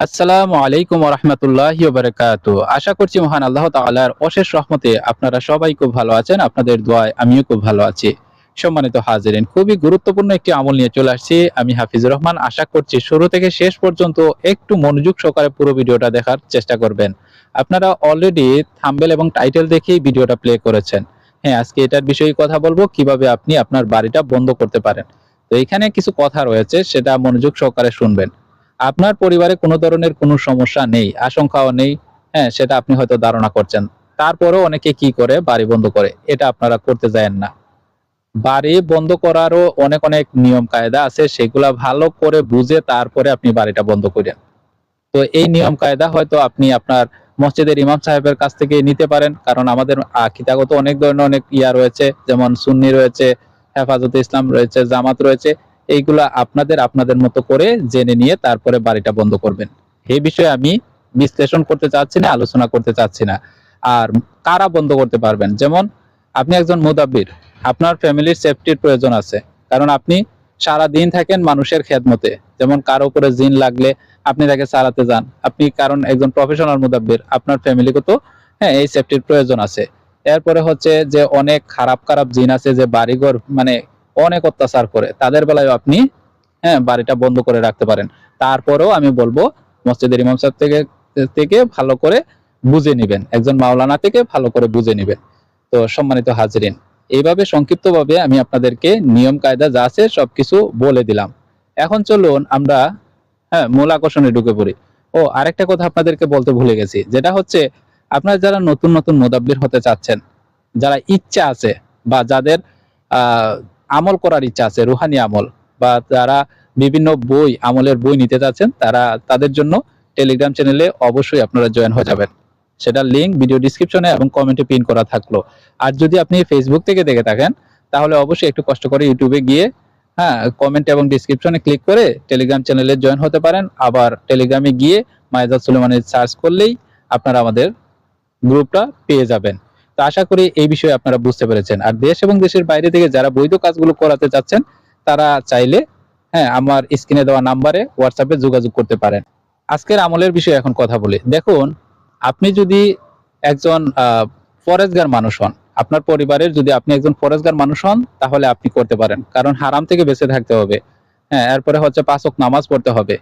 আসসালামু আলাইকুম রহমতুল্লাহ বারকাত আশা করছি মহান আল্লাহ তাআলার অশেষ রহমতে আপনারা সবাই খুব ভালো আছেন, আপনাদের দোয়ায় আমিও খুব ভালো আছি। সম্মানিত হাজিরিন, খুবই গুরুত্বপূর্ণ একটি আমল নিয়ে চলে আসছি আমি হাফিজুর রহমান। আশা করছি শুরু থেকে শেষ পর্যন্ত একটু মনোযোগ সহকারে পুরো ভিডিওটা দেখার চেষ্টা করবেন। আপনারা অলরেডি থাম্বেল এবং টাইটেল দেখেই ভিডিওটা প্লে করেছেন। হ্যাঁ আজকে এটার বিষয়ে কথা বলব, কীভাবে আপনি আপনার বাড়িটা বন্ধ করতে পারেন। তো এখানে কিছু কথা রয়েছে, সেটা মনোযোগ সহকারে শুনবেন। আপনার পরিবারে কোনো ধরনের কোনো সমস্যা নেই, আশঙ্কাও নেই হ্যাঁ সেটা আপনি হয়তো ধারণা করছেন। তারপরেও অনেকে কি করে? বাড়ি বন্ধ করে। এটা আপনারা করতে যায়েন না। বাড়ি বন্ধ করারও অনেক অনেক নিয়ম কায়দা আছে। সেগুলা ভালো করে বুঝে তারপরে আপনি বাড়িটা বন্ধ করেন। তো এই নিয়ম কায়দা হয়তো আপনি আপনার মসজিদের ইমাম সাহেবের কাছ থেকে নিতে পারেন। কারণ আমাদের আকিদাগত অনেক ধরনের অনেক ইয়া রয়েছে। যেমন সুন্নি রয়েছে, হেফাজতে ইসলাম রয়েছে, জামাত রয়েছে। এইগুলা আপনাদের আপনাদের মতো করে জেনে নিয়ে তারপরে বাড়িটা বন্ধ করবেন। এই বিষয়ে আমি বিশ্লেষণ করতে চাচ্ছি না, আলোচনা করতে চাচ্ছি না। আর কারা বন্ধ করতে পারবেন? যেমন আপনি একজন মুদাব্বির, আপনার ফ্যামিলির সেফটির প্রয়োজন আছে। কারণ আপনি সারা দিন থাকেন মানুষের খেদমতে। যেমন কারও উপরে জিন লাগলে আপনি তাকে সারাতে যান। আপনি কারণ একজন প্রফেশনাল মুদাব্বির, আপনার ফ্যামিলিকে তো হ্যাঁ এই সেফটির প্রয়োজন আছে। এরপরে হচ্ছে যে অনেক খারাপ খারাপ জিন আছে যে বাড়িঘর মানে অনেক অত্যাচার করে। তাদের বেলায় আপনি হ্যাঁ বাড়িটা বন্ধ করে রাখতে পারেন। তারপরেও আমি বলব, মসজিদের ইমাম সাহেব থেকে থেকে ভালো করে বুঝে নিবেন। একজন মাওলানা থেকে ভালো করে বুঝে নিবেন। তো সম্মানিত হাজরিন, এইভাবে সংক্ষিপ্তভাবে আমি আপনাদেরকে নিয়ম, কায়দা যা আছে সবকিছু বলে দিলাম। এখন চলুন আমরা হ্যাঁ মূল আকর্ষণে ঢুকে পড়ি। ও, আরেকটা কথা আপনাদেরকে বলতে ভুলে গেছি। যেটা হচ্ছে, আপনারা যারা নতুন নতুন মোদাব্বির হতে চাচ্ছেন, যারা ইচ্ছা আছে বা যাদের আমল করার ইচ্ছা আছে, রুহানি আমল, বা যারা বিভিন্ন বই, আমলের বই নিতে চাচ্ছেন তারা তাদের জন্য টেলিগ্রাম চ্যানেলে অবশ্যই আপনারা জয়েন হয়ে যাবেন। সেটার লিঙ্ক ভিডিও ডিসক্রিপশনে এবং কমেন্টে পিন করা থাকল। আর যদি আপনি ফেসবুক থেকে দেখে থাকেন, তাহলে অবশ্যই একটু কষ্ট করে ইউটিউবে গিয়ে হ্যাঁ কমেন্ট এবং ডিসক্রিপশনে ক্লিক করে টেলিগ্রাম চ্যানেলে জয়েন হতে পারেন। আবার টেলিগ্রামে গিয়ে মাইজাদ সুলেমানের সার্চ করলেই আপনারা আমাদের গ্রুপটা পেয়ে যাবেন। তো আশা করি এই বিষয়ে আপনারা বুঝতে পেরেছেন। আর দেশ এবং দেশের বাইরে থেকে যারা বৈধ কাজগুলো করাতে চাচ্ছেন, তারা চাইলে হ্যাঁ আমার স্ক্রিনে দেওয়া নাম্বারে হোয়াটসঅ্যাপে যোগাযোগ করতে পারেন। আজকের আমলের বিষয়ে এখন কথা বলি। দেখুন, আপনি যদি একজন ফরেজগার মানুষ হন, আপনার পরিবারের যদি আপনি একজন ফরেজগার মানুষ হন, তাহলে আপনি করতে পারেন। কারণ হারাম থেকে বেঁচে থাকতে হবে। হ্যাঁ এরপরে হচ্ছে পাঁচক নামাজ পড়তে হবে।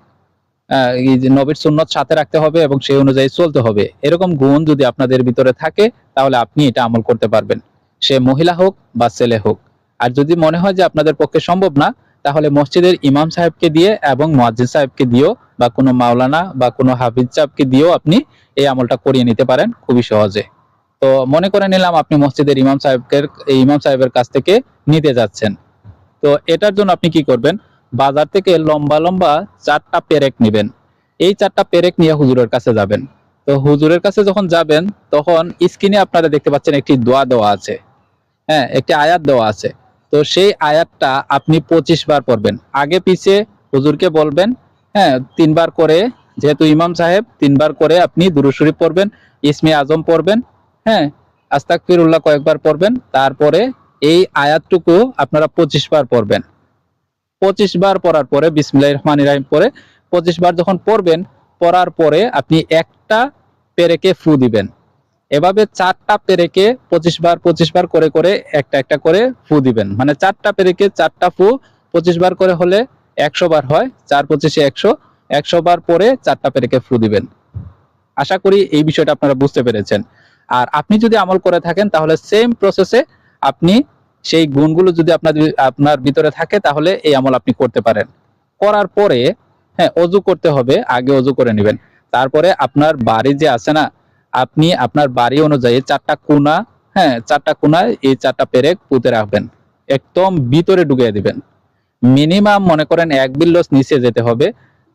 নবীর সুন্নত সাথে রাখতে হবে এবং সেই অনুযায়ী চলতে হবে। এরকম গুণ যদি আপনাদের ভিতরে থাকে, তাহলে আপনি এটা আমল করতে পারবেন। সে মহিলা হোক বা ছেলে হোক। আর যদি মনে হয় যে আপনাদের পক্ষে সম্ভব না, তাহলে মসজিদের ইমাম সাহেবকে দিয়ে এবং মুয়াজ্জিন সাহেবকে দিয়েও বা কোনো মাওলানা বা কোনো হাফিজ সাহেবকে দিয়েও আপনি এই আমলটা করিয়ে নিতে পারেন খুবই সহজে। তো মনে করে নিলাম আপনি মসজিদের ইমাম সাহেবকে ইমাম সাহেবের কাছ থেকে নিতে যাচ্ছেন। তো এটার জন্য আপনি কি করবেন? বাজার থেকে লম্বা লম্বা চারটা পেরেক নেবেন। এই চারটা পেরেক নিয়ে হুজুরের কাছে যাবেন। তো হুজুরের কাছে যখন যাবেন, তখন স্ক্রিনে আপনারা দেখতে পাচ্ছেন একটি দোয়া দেওয়া আছে। হ্যাঁ একটি আয়াত দেওয়া আছে। তো সেই আয়াতটা আপনি পঁচিশ বার পড়বেন। আগে পিছে হুজুরকে বলবেন হ্যাঁ তিনবার করে, যেহেতু ইমাম সাহেব, তিনবার করে আপনি দুরুশরী পড়বেন, ইসমে আজম পড়বেন হ্যাঁ আস্তাক ফিরুল্লাহ কয়েকবার পড়বেন, তারপরে এই আয়াতটুকু আপনারা পঁচিশ বার পড়বেন। পঁচিশ বার পড়ার পরে বিসমিল্লাহ রহমান রাহিম পরে পঁচিশ বার যখন পড়বেন, পড়ার পরে আপনি একটা পেরেকে ফু দিবেন। এভাবে চারটা পেরেকে পঁচিশ বার পঁচিশ বার করে করে একটা একটা করে ফু দিবেন। মানে চারটা পেরেকে চারটা ফু পঁচিশ বার করে হলে একশো বার হয়, চার পঁচিশে একশো একশো বার পরে চারটা পেরেকে ফু দিবেন। আশা করি এই বিষয়টা আপনারা বুঝতে পেরেছেন। আর আপনি যদি আমল করে থাকেন, তাহলে সেম প্রসেসে আপনি সেই গুণগুলো যদি আপনার আপনার ভিতরে থাকে, তাহলে এই আমল আপনি করতে পারেন। করার পরে হ্যাঁ অজু করতে হবে, আগে অজু করে নেবেন। তারপরে আপনার বাড়ি যে আছে না, আপনি আপনার বাড়ি অনুযায়ী চারটা কোনা হ্যাঁ চারটা কোনায় এই চারটা পেরেক পুঁতে রাখবেন। একদম ভিতরে ঢুকিয়ে দিবেন। মিনিমাম মনে করেন এক বিল্লস নিচে যেতে হবে।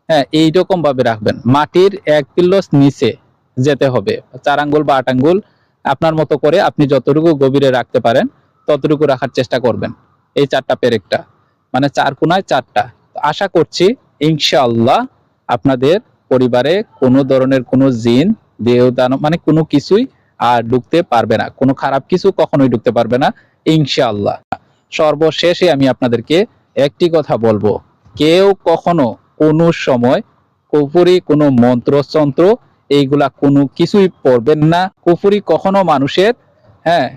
হ্যাঁ এইরকম ভাবে রাখবেন। মাটির এক বিল্লস নিচে যেতে হবে। চার আঙ্গুল বা আট আঙ্গুল আপনার মতো করে আপনি যতটুকু গভীরে রাখতে পারেন। ততটুকু রাখার চেষ্টা করবেন। এই চারটা পেরেকটা মানে চার কোনায় চারটা। আশা করছি ইনশাআল্লাহ আপনাদের পরিবারে কোনো ধরনের কোনো জিন দেহদান মানে কোনো কিছুই আর ঢুকতে পারবে না। কোনো খারাপ কিছু কখনোই ঢুকতে পারবে না, ইনশাআল্লাহ। সর্বশেষে আমি আপনাদেরকে একটি কথা বলব, কেউ কখনো কোনো সময় কুফুরি, কোনো মন্ত্রতন্ত্র এইগুলা কোনো কিছুই পড়বেন না। কুফুরি কখনো মানুষের হ্যাঁ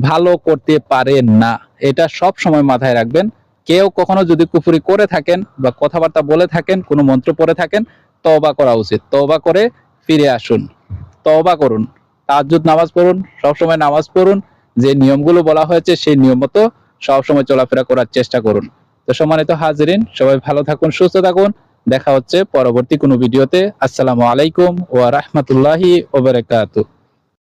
ভালো করতে পারে না। এটা সব সময় মাথায় রাখবেন। কেউ কখনো যদি কুফুরি করে থাকেন বা কথাবার্তা বলে থাকেন, কোনো মন্ত্র পড়ে থাকেন, তওবা করা উচিত। তওবা করে ফিরে আসুন। তওবা করুন। তাজ্জুদ নামাজ পড়ুন, সবসময় নামাজ পড়ুন। যে নিয়মগুলো বলা হয়েছে, সেই নিয়ম মতো সবসময় চলাফেরা করার চেষ্টা করুন। তো সম্মানিত হাজিরিন, সবাই ভালো থাকুন, সুস্থ থাকুন। দেখা হচ্ছে পরবর্তী কোনো ভিডিওতে। আসসালামু আলাইকুম ওয়া রাহমাতুল্লাহি ওয়া বারাকাতুহু।